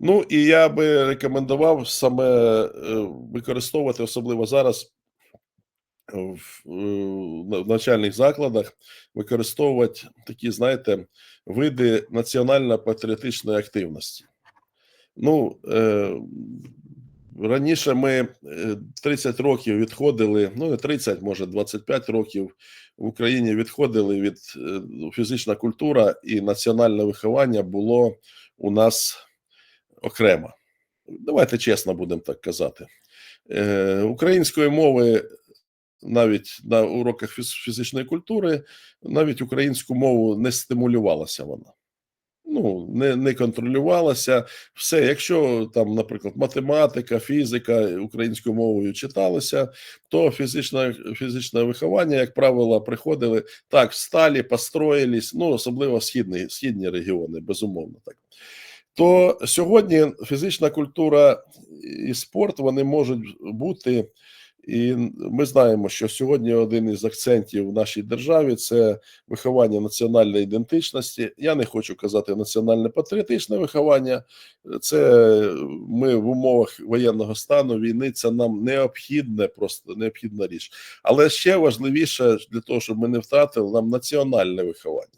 Ну і я би рекомендував саме е, використовувати, особливо зараз в, е, в навчальних закладах, використовувати такі, знаєте, види національно-патріотичної активності. Ну, е, раніше ми е, 30 років відходили, ну не 30, може 25 років в Україні відходили від е, фізична культура і національне виховання було у нас окремо. Давайте чесно будемо так казати. Е, української мови навіть на уроках фіз- фізичної культури, навіть українську мову не стимулювалася вона. Ну, не, не контролювалася. Все, якщо там, наприклад, математика, фізика українською мовою читалися, то фізичне, фізичне виховання, як правило, приходили так, всталі, построїлись, ну, особливо східні, східні регіони, безумовно так. То сьогодні фізична культура і спорт вони можуть бути. І ми знаємо, що сьогодні один із акцентів в нашій державі це виховання національної ідентичності. Я не хочу казати національне патріотичне виховання. Це ми в умовах воєнного стану війни. Це нам необхідне, просто необхідна річ. Але ще важливіше для того, щоб ми не втратили нам національне виховання.